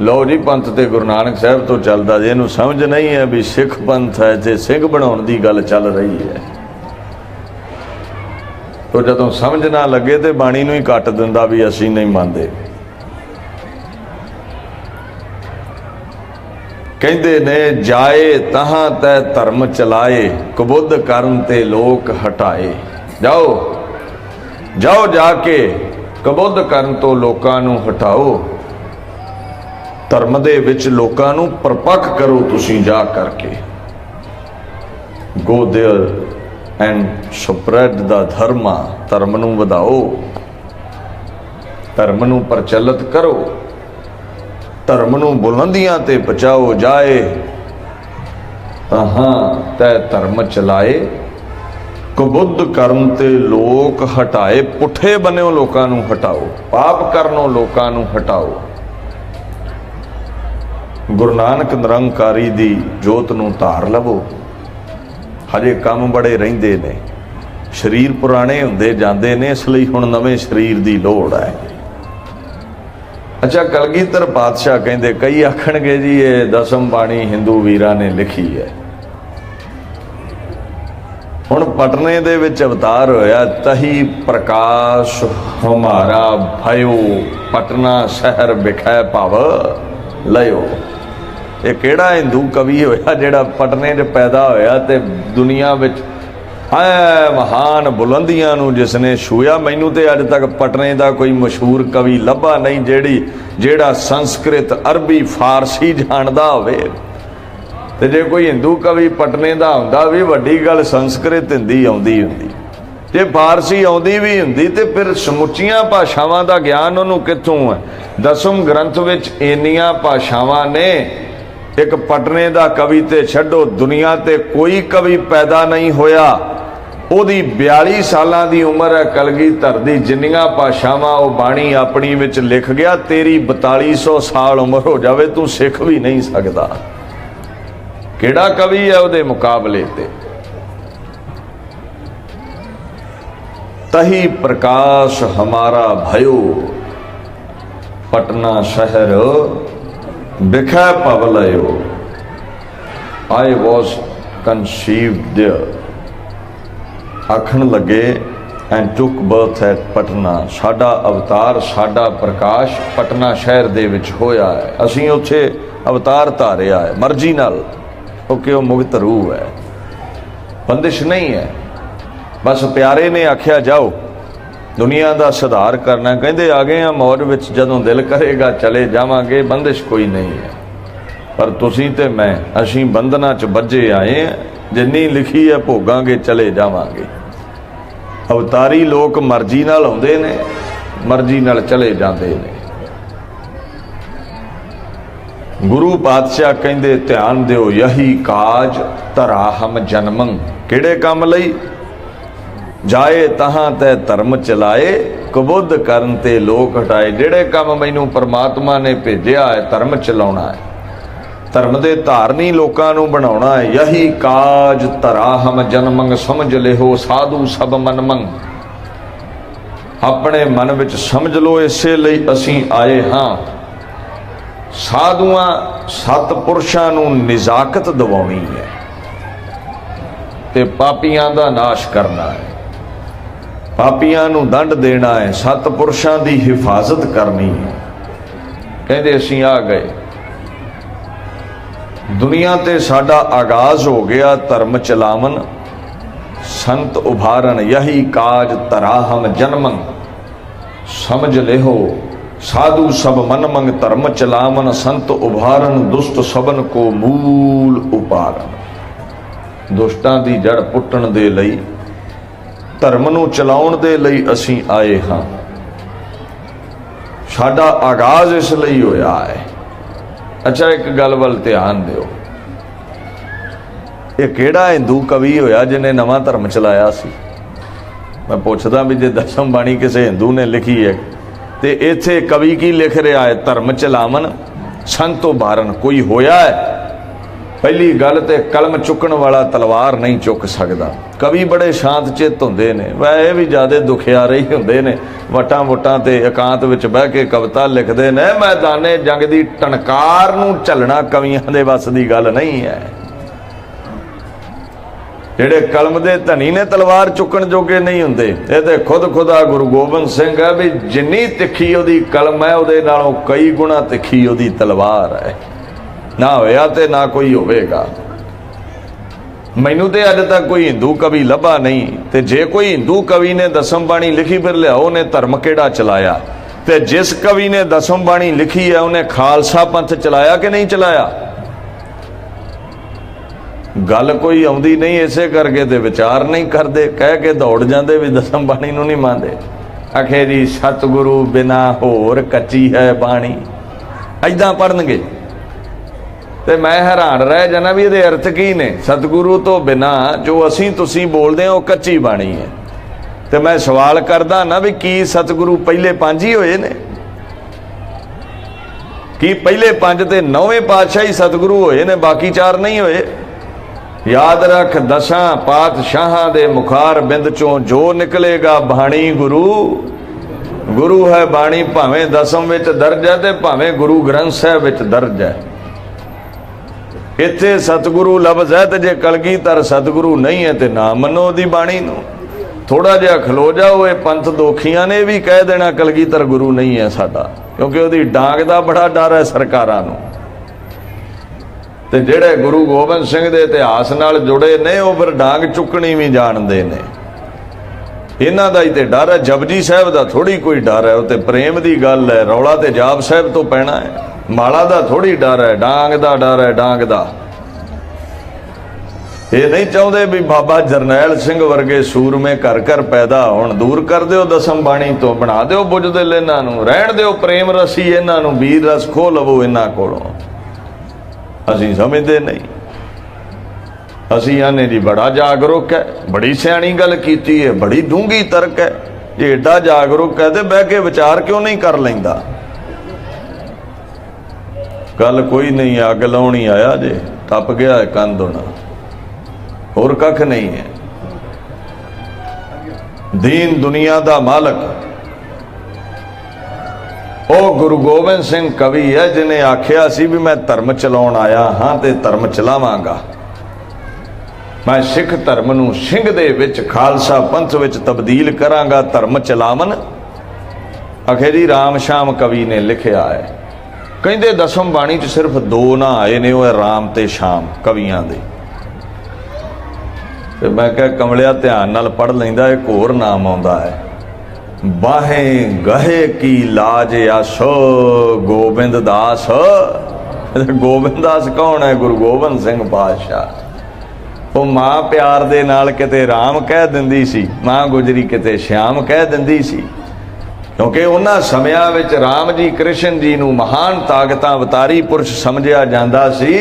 ਲਓ ਜੀ, ਪੰਥ ਤੇ ਗੁਰੂ ਨਾਨਕ ਸਾਹਿਬ ਤੋਂ ਚੱਲਦਾ ਜੇ ਇਹਨੂੰ ਸਮਝ ਨਹੀਂ ਹੈ ਵੀ ਸਿੱਖ ਪੰਥ ਹੈ ਤੇ ਸਿੰਘ ਬਣਾਉਣ ਦੀ ਗੱਲ ਚੱਲ ਰਹੀ ਹੈ। ਤੋ ਜਦੋਂ ਸਮਝ ਨਾ ਲੱਗੇ ਤੇ ਬਾਣੀ ਨੂੰ ਹੀ ਕੱਟ ਦਿੰਦਾ ਵੀ ਅਸੀਂ ਨਹੀਂ ਮੰਨਦੇ। ਕਹਿੰਦੇ ਨੇ, ਜਾਏ ਤਹਾਂ ਤੈ ਧਰਮ ਚਲਾਏ, ਕਬੁੱਧ ਕਰਨ ਤੇ ਲੋਕ ਹਟਾਏ। ਜਾਓ ਜਾਓ ਜਾ ਕੇ ਕਬੁੱਧ ਕਰਨ ਤੋਂ ਲੋਕਾਂ ਨੂੰ ਹਟਾਓ ਧਰਮ ਦੇ ਵਿੱਚ ਲੋਕਾਂ ਨੂੰ ਪਰਪੱਕ ਕਰੋ ਤੁਸੀਂ ਜਾ ਕਰਕੇ go there and spread the dharma ਧਰਮ ਨੂੰ ਵਧਾਓ ਧਰਮ ਨੂੰ ਪ੍ਰਚਲਿਤ ਕਰੋ ਧਰਮ ਨੂੰ ਬੁਲੰਦੀਆਂ ਤੇ ਪਹੁੰਚਾਓ ਜਾਏ ਤਹਾਂ ਤੈ ਧਰਮ ਚਲਾਏ ਕਬੁੱਧ ਕਰਮ ਤੇ ਲੋਕ ਹਟਾਏ, ਪੁੱਠੇ ਬੰਨਿਓ ਲੋਕਾਂ ਨੂੰ ਹਟਾਓ, ਪਾਪ ਕਰਨੋਂ ਲੋਕਾਂ ਨੂੰ ਹਟਾਓ। ਗੁਰੂ ਨਾਨਕ ਨਿਰੰਕਾਰੀ ਦੀ ਜੋਤ ਨੂੰ ਧਾਰ ਲਵੋ। ਹਜੇ ਕੰਮ ਬੜੇ ਰਹਿੰਦੇ ਨੇ, ਸਰੀਰ ਪੁਰਾਣੇ ਹੁੰਦੇ ਜਾਂਦੇ ਨੇ, ਇਸ ਲਈ ਹੁਣ ਨਵੇਂ ਸਰੀਰ ਦੀ ਲੋੜ ਹੈ। ਅੱਛਾ, ਕਲਗੀਧਰ ਪਾਤਸ਼ਾਹ ਕਹਿੰਦੇ, ਕਈ ਆਖਣਗੇ ਜੀ, ਇਹ ਦਸਮ ਬਾਣੀ ਹਿੰਦੂ ਵੀਰਾਂ ਨੇ ਲਿਖੀ ਹੈ। ਹੁਣ ਪਟਨੇ ਦੇ ਵਿੱਚ ਅਵਤਾਰ ਹੋਇਆ, ਤਹੀ ਪ੍ਰਕਾਸ਼ ਹਮਾਰਾ ਭਇਓ, ਪਟਨਾ ਸ਼ਹਿਰ ਵਿਖੇ ਭਵ, ਲਇਓ। ਇਹ ਕਿਹੜਾ ਹਿੰਦੂ ਕਵੀ ਹੋਇਆ ਜਿਹੜਾ ਪਟਨੇ 'ਚ ਪੈਦਾ ਹੋਇਆ ਤੇ ਦੁਨੀਆ ਵਿੱਚ ਐ ਮਹਾਨ ਬੁਲੰਦੀਆਂ ਨੂੰ ਜਿਸਨੇ ਛੂਇਆ? ਮੈਨੂੰ ਤੇ ਅੱਜ ਤੱਕ ਪਟਨੇ ਦਾ ਕੋਈ ਮਸ਼ਹੂਰ ਕਵੀ ਲੱਭਾ ਨਹੀਂ, ਜਿਹੜੀ, ਜਿਹੜਾ ਸੰਸਕ੍ਰਿਤ ਅਰਬੀ ਫਾਰਸੀ ਜਾਣਦਾ ਹੋਵੇ। ਤੇ ਜੇ ਕੋਈ ਹਿੰਦੂ ਕਵੀ ਪਟਨੇ ਦਾ ਹੁੰਦਾ ਵੀ ਵੱਡੀ ਗੱਲ ਸੰਸਕ੍ਰਿਤ ਹਿੰਦੀ ਆਉਂਦੀ ਹੁੰਦੀ। ਜੇ ਫਾਰਸੀ ਆਉਂਦੀ ਵੀ ਹੁੰਦੀ ਤੇ ਫਿਰ ਸਮੁੱਚੀਆਂ ਭਾਸ਼ਾਵਾਂ ਦਾ ਗਿਆਨ ਉਹਨੂੰ ਕਿੱਥੋਂ ਹੈ ਦਸਮ ਗ੍ਰੰਥ ਵਿੱਚ ਇੰਨੀਆਂ ਭਾਸ਼ਾਵਾਂ ਨੇ, ਇੱਕ ਪਟਨੇ ਦਾ ਕਵੀ ਤੇ ਛੱਡੋ, ਦੁਨੀਆ ਤੇ ਕੋਈ ਕਵੀ ਪੈਦਾ ਨਹੀਂ ਹੋਇਆ। ਉਹਦੀ 42 ਸਾਲਾਂ ਦੀ ਉਮਰ ਹੈ, ਕਲਗੀਧਰ ਦੀ, ਜਿੰਨੀਆਂ ਭਾਸ਼ਾਵਾਂ ਉਹ ਬਾਣੀ ਆਪਣੀ ਵਿੱਚ ਲਿਖ ਗਿਆ, ਤੇਰੀ 4200 ਸਾਲ ਉਮਰ ਹੋ ਜਾਵੇ, ਤੂੰ ਸਿੱਖ ਵੀ ਨਹੀਂ ਸਕਦਾ। ਕਿਹੜਾ ਕਵੀ ਹੈ ਉਹਦੇ ਮੁਕਾਬਲੇ ਤੇ? ਤਹੀ ਪ੍ਰਕਾਸ਼ ਹਮਾਰਾ ਭਇਓ, ਪਟਨਾ ਸ਼ਹਿਰ ਵਿਖੇ ਪਵਲਇਓ ਆਈ ਵਾਸ conceived there ਆਖਣ ਲੱਗੇ and took birth at Patna. ਸਾਡਾ ਅਵਤਾਰ, ਸਾਡਾ ਪ੍ਰਕਾਸ਼ ਪਟਨਾ ਸ਼ਹਿਰ ਦੇ ਵਿੱਚ ਹੋਇਆ ਹੈ। ਅਸੀਂ ਉੱਥੇ ਅਵਤਾਰ ਧਾਰਿਆ ਹੈ। ਮਰਜ਼ੀ ਨਾਲ ਉਹ ਕਿ ਉਹ ਮੁਕਤ ਰੂਹ ਹੈ? ਬੰਦਿਸ਼ ਨਹੀਂ ਹੈ। ਬਸ ਪਿਆਰੇ ਨੇ ਆਖਿਆ, ਜਾਓ, ਦੁਨੀਆ ਦਾ ਸੁਧਾਰ ਕਰਨਾ ਕਹਿੰਦੇ, ਆ ਗਏ ਆ ਮੌਜ ਵਿੱਚ, ਜਦੋਂ ਦਿਲ ਕਰੇਗਾ, ਚਲੇ ਜਾਵਾਂਗੇ। ਬੰਦਿਸ਼ ਕੋਈ ਨਹੀਂ ਹੈ। ਪਰ ਤੁਸੀਂ ਤੇ ਮੈਂ, ਅਸੀਂ ਬੰਧਨਾਂ 'ਚ ਵੱਜੇ ਆਏ ਆ ਜਿੰਨੀ ਲਿਖੀ ਹੈ, ਭੋਗਾਂਗੇ, ਚਲੇ ਜਾਵਾਂਗੇ। ਅਵਤਾਰੀ ਲੋਕ ਮਰਜ਼ੀ ਨਾਲ ਆਉਂਦੇ ਨੇ, ਮਰਜ਼ੀ ਨਾਲ ਚਲੇ ਜਾਂਦੇ ਨੇ। ਗੁਰੂ ਪਾਤਸ਼ਾਹ ਕਹਿੰਦੇ, ਧਿਆਨ ਦਿਓ, ਯਹੀ ਕਾਜ ਧਰਾ ਹਮ ਜਨਮੰ। ਕਿਹੜੇ ਕੰਮ ਲਈ? ਜਾਏ ਤਹਾਂ ਤੇ ਧਰਮ ਚਲਾਏ, ਕਬੁੱਧ ਕਰਨ ਤੇ ਲੋਕ ਹਟਾਏ। ਜਿਹੜੇ ਕੰਮ ਮੈਨੂੰ ਪਰਮਾਤਮਾ ਨੇ ਭੇਜਿਆ ਹੈ, ਧਰਮ ਚਲਾਉਣਾ ਹੈ। ਧਰਮ ਦੇ ਧਾਰਨੀ ਲੋਕਾਂ ਨੂੰ ਬਣਾਉਣਾ ਹੈ। ਯਹੀ ਕਾਜ ਧਰਾ ਹਮ ਜਨਮੰਗ ਸਮਝ ਲਿਓ ਸਾਧੂ ਸਭ ਮਨਮੰਗ ਆਪਣੇ ਮਨ ਵਿੱਚ ਸਮਝ ਲਓ, ਇਸੇ ਲਈ ਅਸੀਂ ਆਏ ਹਾਂ। ਸਾਧੂਆਂ ਸਤਪੁਰਸ਼ਾਂ ਨੂੰ ਨਿਜ਼ਾਕਤ ਦਿਵਾਉਣੀ ਹੈ ਤੇ ਪਾਪੀਆਂ ਦਾ ਨਾਸ਼ ਕਰਨਾ ਹੈ। ਪਾਪੀਆਂ ਨੂੰ ਦੰਡ ਦੇਣਾ ਹੈ ਸਤਪੁਰਸ਼ਾਂ ਦੀ ਹਿਫਾਜ਼ਤ ਕਰਨੀ ਹੈ। ਕਹਿੰਦੇ ਅਸੀਂ ਆ ਗਏ। ਦੁਨੀਆ ਤੇ ਸਾਡਾ ਆਗਾਜ਼ ਹੋ ਗਿਆ ਧਰਮ ਚਲਾਵਨ, ਸੰਤ ਉਭਾਰਨ, ਯਹੀ ਕਾਜ ਤਰਾਹਮ ਜਨਮਨ ਸਮਝ ਲਿਓ ਸਾਧੂ ਸਭ ਮਨ ਮੰਗ ਧਰਮ ਚਲਾਵਨ, ਸੰਤ ਉਭਾਰਨ, ਦੁਸ਼ਟ ਸਭਨ ਕੋ ਮੂਲ ਉਪਾਰਨ। ਦੁਸ਼ਟਾਂ ਦੀ ਜੜ ਪੁੱਟਣ ਦੇ ਲਈ, ਧਰਮ ਨੂੰ ਚਲਾਉਣ ਦੇ ਲਈ ਅਸੀਂ ਆਏ ਹਾਂ। ਸਾਡਾ ਆਗਾਜ਼ ਇਸ ਲਈ ਹੋਇਆ ਹੈ। ਅੱਛਾ, ਇੱਕ ਗੱਲ ਵੱਲ ਧਿਆਨ ਦਿਓ। ਇਹ ਕਿਹੜਾ ਹਿੰਦੂ ਕਵੀ ਹੋਇਆ ਜਿਹਨੇ ਨਵਾਂ ਧਰਮ ਚਲਾਇਆ ਸੀ? ਮੈਂ ਪੁੱਛਦਾ ਵੀ ਜੇ ਦਸਮ ਬਾਣੀ ਕਿਸੇ ਹਿੰਦੂ ਨੇ ਲਿਖੀ ਹੈ ਤੇ ਇੱਥੇ ਕਵੀ ਕੀ ਲਿਖ ਰਿਹਾ ਹੈ? ਧਰਮ ਚਲਾਵਨ ਸੰਤੋ ਬਾਰਨ ਕੋਈ ਹੋਇਆ ਹੈ? ਪਹਿਲੀ ਗੱਲ ਤੇ ਕਲਮ ਚੁੱਕਣ ਵਾਲਾ ਤਲਵਾਰ ਨਹੀਂ ਚੁੱਕ ਸਕਦਾ। ਕਵੀ ਬੜੇ ਸ਼ਾਂਤ ਚਿੱਤ ਹੁੰਦੇ ਨੇ। ਵੈ ਇਹ ਵੀ ਜਿਆਦੇ ਦੁਖਿਆ ਰਹੀ ਹੁੰਦੇ ਨੇ। ਵਟਾਂ ਵਟਾਂ ਤੇ ਇਕਾਂਤ ਵਿੱਚ ਬਹਿ ਕੇ ਕਵਿਤਾ ਲਿਖਦੇ ਨੇ। ਮੈਦਾਨੇ ਜੰਗ ਦੀ ਟਣਕਾਰ ਨੂੰ ਝੱਲਣਾ ਕਵੀਆਂ ਦੇ ਵੱਸ ਦੀ ਗੱਲ ਨਹੀਂ ਹੈ। ਜਿਹੜੇ ਕਲਮ ਦੇ ਧਨੀ ਨੇ ਤਲਵਾਰ ਚੁੱਕਣ ਜੋਗੇ ਨਹੀਂ ਹੁੰਦੇ, ਇਹ ਤੇ ਖੁਦ ਖੁਦਾ ਗੁਰੂ ਗੋਬਿੰਦ ਸਿੰਘ ਹੈ ਵੀ ਜਿੰਨੀ ਤਿੱਖੀ ਉਹਦੀ ਕਲਮ ਹੈ, ਉਹਦੇ ਨਾਲੋਂ ਕਈ ਗੁਣਾ ਤਿੱਖੀ ਉਹਦੀ ਤਲਵਾਰ ਹੈ। ਨਾ ਹੋਇਆ ਤੇ ਨਾ ਕੋਈ ਹੋਵੇਗਾ। ਮੈਨੂੰ ਤੇ ਅੱਜ ਤੱਕ ਕੋਈ ਹਿੰਦੂ ਕਵੀ ਲੱਭਾ ਨਹੀਂ, ਤੇ ਜੇ ਕੋਈ ਹਿੰਦੂ ਕਵੀ ਨੇ ਦਸਮ ਬਾਣੀ ਲਿਖੀ ਫਿਰ ਲਿਆਓ ਨੇ ਧਰਮ ਕਿਹੜਾ ਚਲਾਇਆ? ਤੇ ਜਿਸ ਕਵੀ ਨੇ ਦਸਮ ਬਾਣੀ ਲਿਖੀ ਹੈ, ਉਹਨੇ ਖਾਲਸਾ ਪੰਥ ਚਲਾਇਆ ਕਿ ਨਹੀਂ ਚਲਾਇਆ? ਗੱਲ ਕੋਈ ਆਉਂਦੀ ਨਹੀਂ ਇਸੇ ਕਰਕੇ ਤੇ ਵਿਚਾਰ ਨਹੀਂ ਕਰਦੇ, ਕਹਿ ਕੇ ਦੌੜ ਜਾਂਦੇ ਵੀ ਦਸਮ ਬਾਣੀ ਨੂੰ ਨਹੀਂ ਮੰਨਦੇ। ਅਖੇਰੀ ਸਤਿਗੁਰੂ ਬਿਨਾ ਹੋਰ ਕੱਚੀ ਹੈ ਬਾਣੀ। ਐਦਾਂ ਪੜਨਗੇ ਤੇ ਮੈਂ ਹੈਰਾਨ ਰਹਿ ਜਾਣਾ ਵੀ ਇਹਦੇ ਅਰਥ ਕੀ ਨੇ? ਸਤਿਗੁਰੂ ਤੋਂ ਬਿਨਾ ਜੋ ਅਸੀਂ ਤੁਸੀਂ ਬੋਲਦੇ ਹਾਂ, ਉਹ ਕੱਚੀ ਬਾਣੀ ਹੈ। ਤੇ ਮੈਂ ਸਵਾਲ ਕਰਦਾ ਨਾ ਵੀ ਕੀ ਸਤਿਗੁਰੂ ਪਹਿਲੇ ਪੰਜ ਹੀ ਹੋਏ ਨੇ? ਕੀ ਪਹਿਲੇ ਪੰਜ ਤੇ ਨੌਵੇਂ ਪਾਤਸ਼ਾਹੀ ਸਤਿਗੁਰੂ ਹੋਏ ਨੇ, ਬਾਕੀ ਚਾਰ ਨਹੀਂ ਹੋਏ? ਯਾਦ ਰੱਖ ਦਸਾਂ ਪਾਤਸ਼ਾਹਾਂ ਦੇ ਮੁਖਾਰ ਬਿੰਦ ਚੋਂ ਜੋ ਨਿਕਲੇਗਾ ਬਾਣੀ ਗੁਰੂ। ਗੁਰੂ ਹੈ ਬਾਣੀ ਭਾਵੇਂ ਦਸਮ ਵਿੱਚ ਦਰਜ ਹੈ ਤੇ ਭਾਵੇਂ ਗੁਰੂ ਗ੍ਰੰਥ ਸਾਹਿਬ ਵਿੱਚ ਦਰਜ ਹੈ। ਇੱਥੇ ਸਤਿਗੁਰੂ ਲਫ਼ਜ਼ ਹੈ ਤੇ ਜੇ ਕਲਗੀਧਰ ਸਤਿਗੁਰੂ ਨਹੀਂ ਹੈ ਤੇ ਨਾ ਮੰਨੋ ਦੀ ਬਾਣੀ ਨੂੰ। ਥੋੜਾ ਜਿਹਾ ਖਲੋ ਜਾਓ, ਇਹ ਪੰਥ ਦੋਖੀਆਂ ਨੇ ਵੀ ਕਹਿ ਦੇਣਾ ਕਲਗੀਧਰ ਗੁਰੂ ਨਹੀਂ ਹੈ ਸਾਡਾ। ਕਿਉਂਕਿ ਉਹਦੀ ਡਾਂਗ ਦਾ ਬੜਾ ਡਰ ਹੈ ਸਰਕਾਰਾਂ ਨੂੰ। ਤੇ ਜਿਹੜੇ ਗੁਰੂ ਗੋਬਿੰਦ ਸਿੰਘ ਦੇ ਇਤਿਹਾਸ ਨਾਲ ਜੁੜੇ ਨੇ, ਉਹ ਫਿਰ ਡਾਂਗ ਚੁੱਕਣੀ ਵੀ ਜਾਣਦੇ ਨੇ। ਇਹਨਾਂ ਦਾ ਹੀ ਤੇ ਡਰ ਹੈ, ਜਪਜੀ ਸਾਹਿਬ ਦਾ ਥੋੜੀ ਕੋਈ ਡਰ ਹੈ, ਉਹ ਤੇ ਪ੍ਰੇਮ ਦੀ ਗੱਲ ਹੈ, ਰੌਲਾ ਤੇ ਜਾਪ ਸਾਹਿਬ ਤੋਂ ਪੈਣਾ ਹੈ। ਮਾਲਾ ਦਾ ਥੋੜੀ ਡਰ ਹੈ, ਡਾਂਗ ਦਾ ਡਰ ਹੈ, ਡਾਂਗ ਦਾ। ਇਹ ਨਹੀਂ ਚਾਹੁੰਦੇ ਵੀ ਬਾਬਾ ਜਰਨੈਲ ਸਿੰਘ ਵਰਗੇ ਸੂਰਮੇ ਘਰ ਘਰ ਪੈਦਾ ਹੋਣ। ਦੂਰ ਕਰ ਦਿਓ ਦਸਮ ਬਾਣੀ ਤੋਂ, ਬਣਾ ਦਿਓ ਬੁੱਝ ਬੁੱਝਦੇ ਇਹਨਾਂ ਨੂੰ, ਰਹਿਣ ਦਿਓ ਪ੍ਰੇਮ ਰਸੀ ਇਹਨਾਂ ਨੂੰ, ਵੀਰ ਰਸ ਖੋ ਲਵੋ ਇਹਨਾਂ ਕੋਲੋਂ। ਅਸੀਂ ਸਮਝਦੇ ਨਹੀਂ। ਅਸੀਂ ਆਨੇ ਜੀ ਬੜਾ ਜਾਗਰੂਕ ਹੈ, ਬੜੀ ਸਿਆਣੀ ਗੱਲ ਕੀਤੀ ਹੈ, ਬੜੀ ਡੂੰਗੀ ਤਰਕ ਹੈ। ਜੇ ਏਡਾ ਜਾਗਰੂਕ ਹੈ ਤੇ ਬਹਿ ਕੇ ਵਿਚਾਰ ਕਿਉਂ ਨਹੀਂ ਕਰ ਲੈਂਦਾ? ਕੱਲ ਕੋਈ ਨਹੀਂ ਅੱਗ ਲਾਉਣੀ ਆਇਆ ਜੇ, ਟੱਪ ਗਿਆ ਹੈ ਕੰਧ ਹੋਣਾ। ਹੋਰ ਕੱਖ ਨਹੀਂ ਹੈ। ਦੀਨ ਦੁਨੀਆ ਦਾ ਮਾਲਕ ਉਹ ਗੁਰੂ ਗੋਬਿੰਦ ਸਿੰਘ ਕਵੀ ਹੈ ਜਿਨੇ ਆਖਿਆ ਸੀ ਵੀ ਮੈਂ ਧਰਮ ਚਲਾਉਣ ਆਇਆ ਹਾਂ ਤੇ ਧਰਮ ਚਲਾਵਾਂਗਾ। ਮੈਂ ਸਿੱਖ ਧਰਮ ਨੂੰ ਸਿੰਘ ਦੇ ਵਿੱਚ, ਖਾਲਸਾ ਪੰਥ ਵਿੱਚ ਤਬਦੀਲ ਕਰਾਂਗਾ, ਧਰਮ ਚਲਾਵਨ। ਅਖੇਰੀ ਰਾਮ ਸ਼ਾਮ ਕਵੀ ਨੇ ਲਿਖਿਆ ਹੈ, ਕਹਿੰਦੇ ਦਸਮ ਬਾਣੀ 'ਚ ਸਿਰਫ ਦੋ ਨਾਂ ਆਏ ਨੇ, ਉਹ ਹੈ ਰਾਮ ਤੇ ਸ਼ਾਮ ਕਵੀਆਂ ਦੇ। ਤੇ ਮੈਂ ਕਿਹਾ, ਕਮਲਿਆ, ਧਿਆਨ ਨਾਲ ਪੜ ਲੈਂਦਾ, ਇੱਕ ਹੋਰ ਨਾਮ ਆਉਂਦਾ ਹੈ। ਬਾਹੇ ਗਹੇ ਕੀ ਲਾਜ ਆਸੋ, ਗੋਬਿੰਦ ਦਾਸ। ਗੋਬਿੰਦ ਦਾਸ ਕੌਣ ਹੈ? ਗੁਰੂ ਗੋਬਿੰਦ ਸਿੰਘ ਪਾਤਸ਼ਾਹ। ਉਹ ਮਾਂ ਪਿਆਰ ਦੇ ਨਾਲ ਕਿਤੇ RAM ਕਹਿ ਦਿੰਦੀ ਸੀ, ਮਾਂ ਗੁਜਰੀ ਕਿਤੇ ਸ਼ਾਮ ਕਹਿ ਦਿੰਦੀ ਸੀ। ਕਿਉਂਕਿ ਉਹਨਾਂ ਸਮਿਆਂ ਵਿੱਚ ਰਾਮ ਜੀ, ਕ੍ਰਿਸ਼ਨ ਜੀ ਨੂੰ ਮਹਾਨ ਤਾਕਤਾਂ ਅਵਤਾਰੀ ਪੁਰਸ਼ ਸਮਝਿਆ ਜਾਂਦਾ ਸੀ।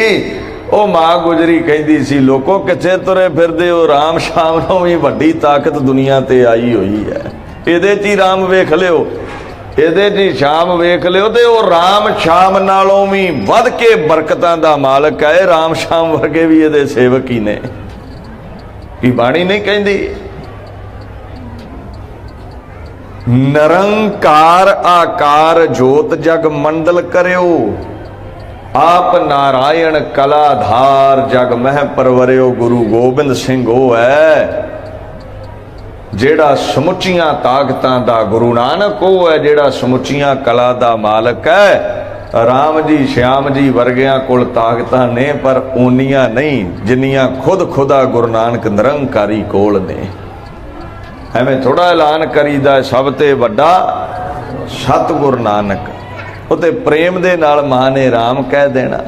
ਉਹ ਮਾਂ ਗੁਜਰੀ ਕਹਿੰਦੀ ਸੀ, ਲੋਕੋ ਕਿੱਥੇ ਤੁਰੇ ਫਿਰਦੇ ਹੋ? ਰਾਮ ਸ਼ਾਮ ਨੂੰ ਵੀ ਵੱਡੀ ਤਾਕਤ ਦੁਨੀਆ ਤੇ ਆਈ ਹੋਈ ਹੈ। ਇਹਦੇ 'ਚ ਹੀ ਰਾਮ ਵੇਖ ਲਿਓ। ਇਹਦੇ 'ਚ ਹੀ ਸ਼ਾਮ ਵੇਖ ਲਿਓ ਤੇ ਉਹ ਰਾਮ ਸ਼ਾਮ ਨਾਲੋਂ ਵੀ ਵੱਧ ਕੇ ਬਰਕਤਾਂ ਦਾ ਮਾਲਕ ਹੈ। ਰਾਮ ਸ਼ਾਮ ਵਰਗੇ ਵੀ ਇਹਦੇ ਸੇਵਕ ਹੀ ਨੇ। ਕੀ ਬਾਣੀ ਨਹੀਂ ਕਹਿੰਦੀ? ਨਰੰਕਾਰ ਆਕਾਰ ਜੋਤ ਜਗ ਮੰਡਲ ਕਰਿਓ। ਆਪ ਨਾਰਾਇਣ ਕਲਾਧਾਰ ਜਗ ਮਹਿ ਪਰਵਰਿਓ। ਗੁਰੂ ਗੋਬਿੰਦ ਸਿੰਘ ਉਹ ਹੈ। ਜਿਹੜਾ ਸਮੁੱਚੀਆਂ ਤਾਕਤਾਂ ਦਾ ਗੁਰੂ ਨਾਨਕ, ਉਹ ਹੈ ਜਿਹੜਾ ਸਮੁੱਚੀਆਂ ਕਲਾ ਦਾ ਮਾਲਕ ਹੈ। ਰਾਮ ਜੀ, ਸ਼ਿਆਮ ਜੀ ਵਰਗਿਆਂ ਕੋਲ ਤਾਕਤਾਂ ਨੇ, ਪਰ ਓਨੀਆਂ ਨਹੀਂ, ਜਿੰਨੀਆਂ ਖੁਦ ਖੁਦਾ ਗੁਰੂ ਨਾਨਕ ਨਿਰੰਕਾਰੀ ਕੋਲ ਨੇ। ਐਵੇਂ ਥੋੜਾ ਐਲਾਨ ਕਰੀਦਾ ਸਭ ਤੇ ਵੱਡਾ ਸਤਿਗੁਰ ਨਾਨਕ। ਉਤੇ ਪ੍ਰੇਮ ਦੇ ਨਾਲ ਮਾਂ ਨੇ RAM ਕਹਿ ਦੇਣਾ,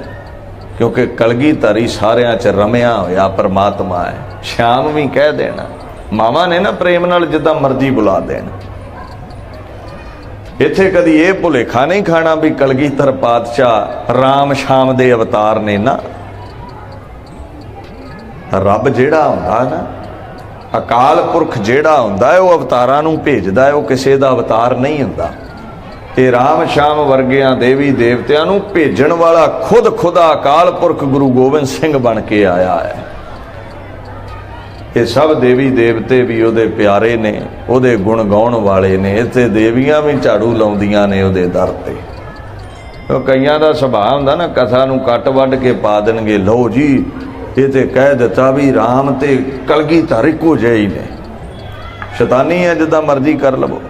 ਕਿਉਂਕਿ ਕਲਗੀਧਰੀ ਸਾਰਿਆਂ 'ਚ ਰਮਿਆ ਹੋਇਆ ਪਰਮਾਤਮਾ ਹੈ। ਸ਼ਾਮ ਵੀ ਕਹਿ ਦੇਣਾ ਮਾਵਾਂ ਨੇ ਨਾ ਪ੍ਰੇਮ ਨਾਲ ਜਿੱਦਾਂ ਮਰਜ਼ੀ ਬੁਲਾ ਦੇਣ। ਇੱਥੇ ਕਦੀ ਇਹ ਭੁਲੇਖਾ ਨਹੀਂ ਖਾਣਾ ਵੀ ਕਲਗੀਧਰ ਪਾਤਸ਼ਾਹ ਰਾਮ ਸ਼ਾਮ ਦੇ ਅਵਤਾਰ ਨੇ ਨਾ। ਰੱਬ ਜਿਹੜਾ ਹੁੰਦਾ ਨਾ, ਅਕਾਲ ਪੁਰਖ ਜਿਹੜਾ ਹੁੰਦਾ ਹੈ, ਉਹ ਅਵਤਾਰਾਂ ਨੂੰ ਭੇਜਦਾ ਹੈ, ਉਹ ਕਿਸੇ ਦਾ ਅਵਤਾਰ ਨਹੀਂ ਹੁੰਦਾ। ਇਹ ਰਾਮ ਸ਼ਾਮ ਵਰਗਿਆਂ ਦੇਵੀ ਦੇਵਤਿਆਂ ਨੂੰ ਭੇਜਣ ਵਾਲਾ ਖੁਦ ਖੁਦਾ ਅਕਾਲ ਪੁਰਖ ਗੁਰੂ ਗੋਬਿੰਦ ਸਿੰਘ ਬਣ ਕੇ ਆਇਆ ਹੈ। ਇਹ ਸਭ ਦੇਵੀ ਦੇਵਤੇ ਵੀ ਉਹਦੇ ਪਿਆਰੇ ਨੇ, ਉਹਦੇ ਗੁਣ ਗਾਉਣ ਵਾਲੇ ਨੇ, ਇੱਥੇ ਦੇਵੀਆਂ ਵੀ ਝਾੜੂ ਲਾਉਂਦੀਆਂ ਨੇ ਉਹਦੇ ਦਰ ਤੇ। ਉਹ ਕਈਆਂ ਦਾ ਸੁਭਾਅ ਹੁੰਦਾ ਨਾ, ਕਥਾ ਨੂੰ ਕੱਟ ਵੱਢ ਕੇ ਪਾ ਦੇਣਗੇ, ਲਓ ਜੀ, ਇਹ ਤੇ ਕਹਿ ਦਿੱਤਾ ਵੀ RAM ਤੇ ਕਲਗੀ ਧਰ ਇੱਕੋ ਜਿਹੇ ਹੀ ਨੇ। ਸ਼ੈਤਾਨੀ ਹੈ, ਜਿੱਦਾਂ ਮਰਜ਼ੀ ਕਰ ਲਵੋ।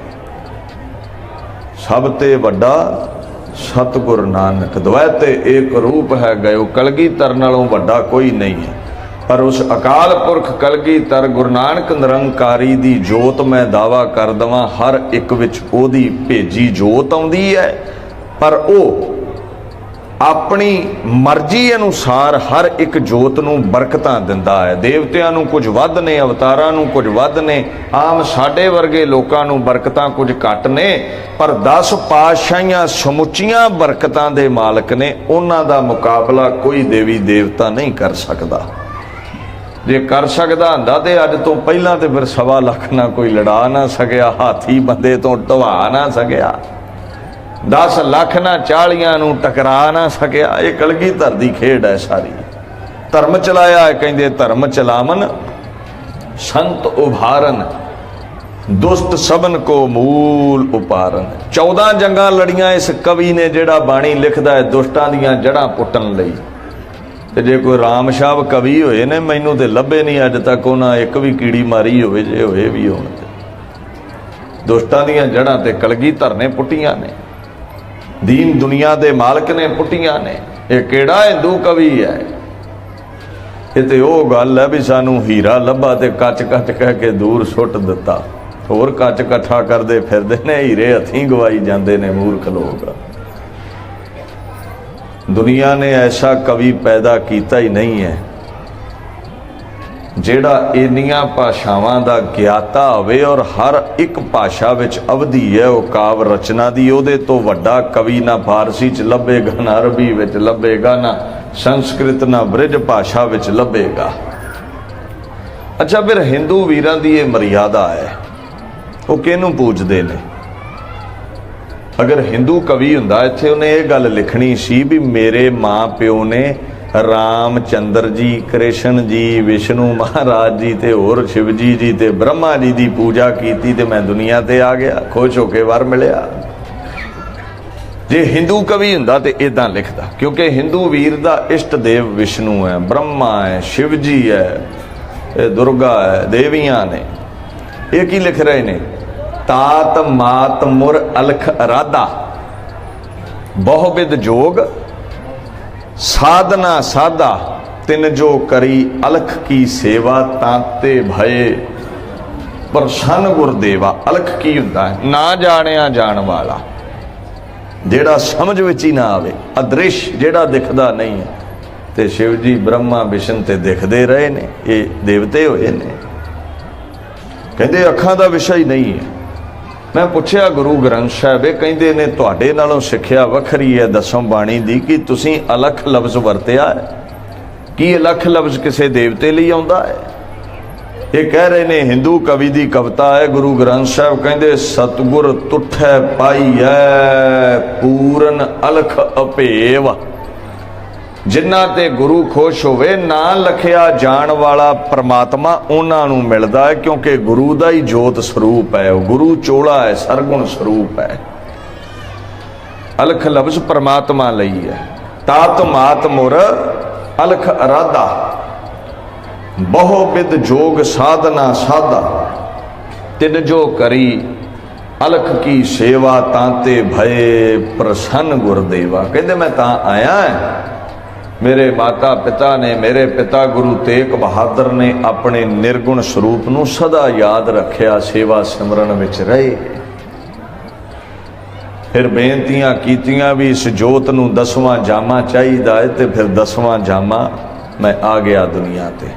ਸਭ ਤੇ ਵੱਡਾ ਸਤਿਗੁਰ ਨਾਨਕ ਦਵੈਤੇ ਏਕ ਰੂਪ ਹੈ, ਗਇਓ ਕਲਗੀਧਰ ਨਾਲੋਂ ਵੱਡਾ ਕੋਈ ਨਹੀਂ ਹੈ। ਪਰ ਉਸ ਅਕਾਲ ਪੁਰਖ ਕਲਗੀ ਕਲਗੀਧਰ ਗੁਰੂ ਨਾਨਕ ਨਿਰੰਕਾਰੀ ਦੀ ਜੋਤ ਮੈਂ ਦਾਵਾ ਕਰ ਦਵਾਂ, ਹਰ ਇੱਕ ਵਿੱਚ ਉਹਦੀ ਭੇਜੀ ਜੋਤ ਆਉਂਦੀ ਹੈ। ਪਰ ਉਹ ਆਪਣੀ ਮਰਜ਼ੀ ਅਨੁਸਾਰ ਹਰ ਇੱਕ ਜੋਤ ਨੂੰ ਬਰਕਤਾਂ ਦਿੰਦਾ ਹੈ। ਦੇਵਤਿਆਂ ਨੂੰ ਕੁਝ ਵੱਧ ਨੇ, ਅਵਤਾਰਾਂ ਨੂੰ ਕੁਝ ਵੱਧ ਨੇ, ਆਮ ਸਾਡੇ ਵਰਗੇ ਲੋਕਾਂ ਨੂੰ ਬਰਕਤਾਂ ਕੁਝ ਘੱਟ ਨੇ, ਪਰ 10 ਪਾਤਸ਼ਾਹੀਆਂ ਸਮੁੱਚੀਆਂ ਬਰਕਤਾਂ ਦੇ ਮਾਲਕ ਨੇ। ਉਹਨਾਂ ਦਾ ਮੁਕਾਬਲਾ ਕੋਈ ਦੇਵੀ ਦੇਵਤਾ ਨਹੀਂ ਕਰ ਸਕਦਾ। ਜੇ ਕਰ ਸਕਦਾ ਹੁੰਦਾ ਤੇ ਅੱਜ ਤੋਂ ਪਹਿਲਾਂ ਤੇ ਫਿਰ ਸਵਾ ਲੱਖ ਨਾ ਕੋਈ ਲੜਾ ਨਾ ਸਕਿਆ, ਹਾਥੀ ਬੰਦੇ ਤੋਂ ਢਵਾ ਨਾ ਸਕਿਆ। 10 ਲੱਖ ਨਾ 40 ਨੂੰ ਟਕਰਾ ਨਾ ਸਕਿਆ। ਇਹ ਕਲਗੀ ਧਰ ਦੀ ਖੇਡ ਹੈ ਸਾਰੀ। ਧਰਮ ਚਲਾਇਆ ਕਹਿੰਦੇ ਧਰਮ ਚਲਾਵਨ, ਸੰਤ ਉਭਾਰਨ, ਦੁਸ਼ਟ ਸਭਨ ਕੋ ਮੂਲ ਉਪਾਰਨ। 14 ਜੰਗਾਂ ਲੜੀਆਂ ਇਸ ਕਵੀ ਨੇ, ਜਿਹੜਾ ਬਾਣੀ ਲਿਖਦਾ ਹੈ, ਦੁਸ਼ਟਾਂ ਦੀਆਂ ਜੜਾਂ ਪੁੱਟਣ ਲਈ। ਤੇ ਜੇ ਕੋਈ ਰਾਮ ਸ਼ਾਹ ਕਵੀ ਹੋਏ ਨੇ, ਮੈਨੂੰ ਤੇ ਲੱਭੇ ਨਹੀਂ ਅੱਜ ਤੱਕ ਉਹਨਾਂ, ਇੱਕ ਵੀ ਕੀੜੀ ਮਾਰੀ ਹੋਵੇ, ਜੇ ਹੋਏ ਵੀ ਹੋਣ ਤੇ। ਦੁਸ਼ਟਾਂ ਦੀਆਂ ਜੜਾਂ ਤੇ ਕਲਗੀਧਰ ਨੇ ਪੁੱਟੀਆਂ ਨੇ। ਦੀਨ ਦੁਨੀਆ ਦੇ ਮਾਲਕ ਨੇ ਪੁੱਟੀਆਂ ਨੇ। ਇਹ ਕਿਹੜਾ ਹਿੰਦੂ ਕਵੀ ਹੈ? ਇਹ ਤੇ ਉਹ ਗੱਲ ਹੈ ਵੀ ਸਾਨੂੰ ਹੀਰਾ ਲੱਭਾ ਤੇ ਕੱਚ ਕੱਚ ਕਹਿ ਕੇ ਦੂਰ ਸੁੱਟ ਦਿੱਤਾ। ਹੋਰ ਕੱਚ ਇਕੱਠਾ ਕਰਦੇ ਫਿਰਦੇ ਨੇ, ਹੀਰੇ ਹੱਥੀਂ ਗਵਾਈ ਜਾਂਦੇ ਨੇ, ਮੂਰਖ ਲੋਕ। ਦੁਨੀਆ ਨੇ ਐਸਾ ਕਵੀ ਪੈਦਾ ਕੀਤਾ ਹੀ ਨਹੀਂ ਹੈ, ਜਿਹੜਾ ਇੰਨੀਆਂ ਭਾਸ਼ਾਵਾਂ ਦਾ ਗਿਆਤਾ ਹੋਵੇ ਔਰ ਹਰ ਇੱਕ ਭਾਸ਼ਾ ਵਿੱਚ ਅਵਧੀ ਹੈ, ਉਹ ਕਾਵ ਰਚਨਾ ਦੀ। ਉਹਦੇ ਤੋਂ ਵੱਡਾ ਕਵੀ ਨਾ ਫਾਰਸੀ ਚ ਲੱਭੇਗਾ, ਨਾ ਅਰਬੀ ਵਿੱਚ ਲੱਭੇਗਾ, ਨਾ ਸੰਸਕ੍ਰਿਤ, ਨਾ ਬ੍ਰਿਜ ਭਾਸ਼ਾ ਵਿੱਚ ਲੱਭੇਗਾ। ਅੱਛਾ, ਫਿਰ ਹਿੰਦੂ ਵੀਰਾਂ ਦੀ ਇਹ ਮਰਿਆਦਾ ਹੈ, ਉਹ ਕਿਹਨੂੰ ਪੂਜਦੇ ਨੇ? ਅਗਰ ਹਿੰਦੂ ਕਵੀ ਹੁੰਦਾ, ਇੱਥੇ ਉਹਨੇ ਇਹ ਗੱਲ ਲਿਖਣੀ ਸੀ ਵੀ ਮੇਰੇ ਮਾਂ ਪਿਓ ਨੇ ਰਾਮਚੰਦਰ ਜੀ, ਕ੍ਰਿਸ਼ਨ ਜੀ, ਵਿਸ਼ਨੂੰ ਮਹਾਰਾਜ ਜੀ ਤੇ ਹੋਰ ਸ਼ਿਵ ਜੀ ਜੀ ਤੇ ਬ੍ਰਹਮਾ ਜੀ ਦੀ ਪੂਜਾ ਕੀਤੀ ਤੇ ਮੈਂ ਦੁਨੀਆ ਤੇ ਆ ਗਿਆ, ਖੁਸ਼ ਹੋ ਕੇ ਵਰ ਮਿਲਿਆ। ਜੇ ਹਿੰਦੂ ਕਵੀ ਹੁੰਦਾ ਤੇ ਇਦਾਂ ਲਿਖਦਾ, ਕਿਉਂਕਿ ਹਿੰਦੂ ਵੀਰ ਦਾ ਇਸ਼ਟ ਦੇਵ ਵਿਸ਼ਨੂੰ ਹੈ, ਬ੍ਰਹਮਾ ਹੈ, ਸ਼ਿਵ ਜੀ ਹੈ, ਇਹ ਦੁਰਗਾ ਹੈ, ਦੇਵੀਆਂ ਨੇ। ਇਹ ਕੀ ਲਿਖ ਰਹੇ ਨੇ? ਤਾਤ ਮਾਤ ਮੁਰ ਅਲਖ ਅਰਾਦਾ ਬਹੁ ਵਿਦ ਜੋਗ, ਸਾਧਨਾ ਸਾਧਾ, ਤਿਨ ਜੋ ਕਰੀ ਅਲਖ ਕੀ ਸੇਵਾ ਤਾਤੇ ਭਏ। ਪ੍ਰਸੰਨ ਗੁਰਦੇਵਾ ਅਲਖ ਕੀ ਹੁੰਦਾ ਹੈ? ਨਾ ਜਾਣਿਆ ਜਾਣ ਵਾਲਾ। ਜਿਹੜਾ ਸਮਝ ਵਿੱਚ ਹੀ ਨਾ ਆਵੇ, ਅਦ੍ਰਿਸ਼ ਜਿਹੜਾ ਦਿਖਦਾ ਨਹੀਂ ਹੈ। ਤੇ ਸ਼ਿਵ ਜੀ ਬ੍ਰਹਮਾ ਵਿਸ਼ਨ ਤੇ ਦਿਖਦੇ ਰਹੇ ਨੇ, ਇਹ ਦੇਵਤੇ ਹੋਏ ਨੇ। ਕਹਿੰਦੇ ਅੱਖਾਂ ਦਾ ਵਿਸ਼ਾ ਹੀ ਨਹੀਂ ਹੈ। ਮੈਂ ਪੁੱਛਿਆ ਗੁਰੂ ਗ੍ਰੰਥ ਸਾਹਿਬ, ਇਹ ਕਹਿੰਦੇ ਨੇ ਤੁਹਾਡੇ ਨਾਲੋਂ ਸਿੱਖਿਆ ਵੱਖਰੀ ਹੈ, ਦਸਮ ਬਾਣੀ ਦੀ, ਕਿ ਤੁਸੀਂ ਅਲਖ ਲਫ਼ਜ਼ ਵਰਤਿਆ ਹੈ? ਕੀ ਅਲਖ ਲਫ਼ਜ਼ ਕਿਸੇ ਦੇਵਤੇ ਲਈ ਆਉਂਦਾ ਹੈ? ਇਹ ਕਹਿ ਰਹੇ ਨੇ, ਹਿੰਦੂ ਕਵੀ ਦੀ ਕਵਿਤਾ ਹੈ, ਗੁਰੂ ਗ੍ਰੰਥ ਸਾਹਿਬ ਕਹਿੰਦੇ, ਸਤਗੁਰ ਤੁਠੈ ਪਾਈਐ ਪੂਰਨ ਅਲਖ ਅਪੇਵ। ਜਿਨ੍ਹਾਂ ਤੇ ਗੁਰੂ ਖੁਸ਼ ਹੋਵੇ, ਨਾ ਲਖਿਆ ਜਾਣ ਵਾਲਾ ਪ੍ਰਮਾਤਮਾ ਉਹਨਾਂ ਨੂੰ ਮਿਲਦਾ ਹੈ, ਕਿਉਂਕਿ ਗੁਰੂ ਦਾ ਹੀ ਜੋਤ ਸਰੂਪ ਹੈ। ਉਹ ਗੁਰੂ ਚੋਲਾ ਹੈ, ਸਰਗੁਣ ਸਰੂਪ ਹੈ। ਅਲਖ ਲਫ਼ਜ਼ ਪ੍ਰਮਾਤਮਾ ਲਈ ਹੈ। ਤਾਤ ਮਾਤ ਮੁਰ, ਅਲਖ ਅਰਾਦਾ ਬਹੁ ਬਿਦ ਜੋਗ ਸਾਧਨਾ ਸਾਧਾ। ਤਿਨ ਜੋ ਕਰੀ, ਅਲਖ ਕੀ ਸੇਵਾ ਤਾਂ ਤੇ ਭਏ ਪ੍ਰਸੰਨ ਗੁਰਦੇਵਾ। ਕਹਿੰਦੇ ਮੈਂ ਤਾਂ ਆਇਆ ਹਾਂ। ਮੇਰੇ ਮਾਤਾ ਪਿਤਾ ਨੇ, ਮੇਰੇ ਪਿਤਾ ਗੁਰੂ ਤੇਗ ਬਹਾਦਰ ਨੇ ਆਪਣੇ ਨਿਰਗੁਣ ਸਰੂਪ ਨੂੰ ਸਦਾ ਯਾਦ ਰੱਖਿਆ, ਸੇਵਾ ਸਿਮਰਨ ਵਿੱਚ ਰਹੇ। ਫਿਰ ਬੇਨਤੀਆਂ ਕੀਤੀਆਂ ਵੀ ਇਸ ਜੋਤ ਨੂੰ ਦਸਵਾਂ ਜਾਮਾ ਚਾਹੀਦਾ ਹੈ ਤੇ ਫਿਰ ਦਸਵਾਂ ਜਾਮਾ ਮੈਂ ਆ ਗਿਆ ਦੁਨੀਆ ਤੇ।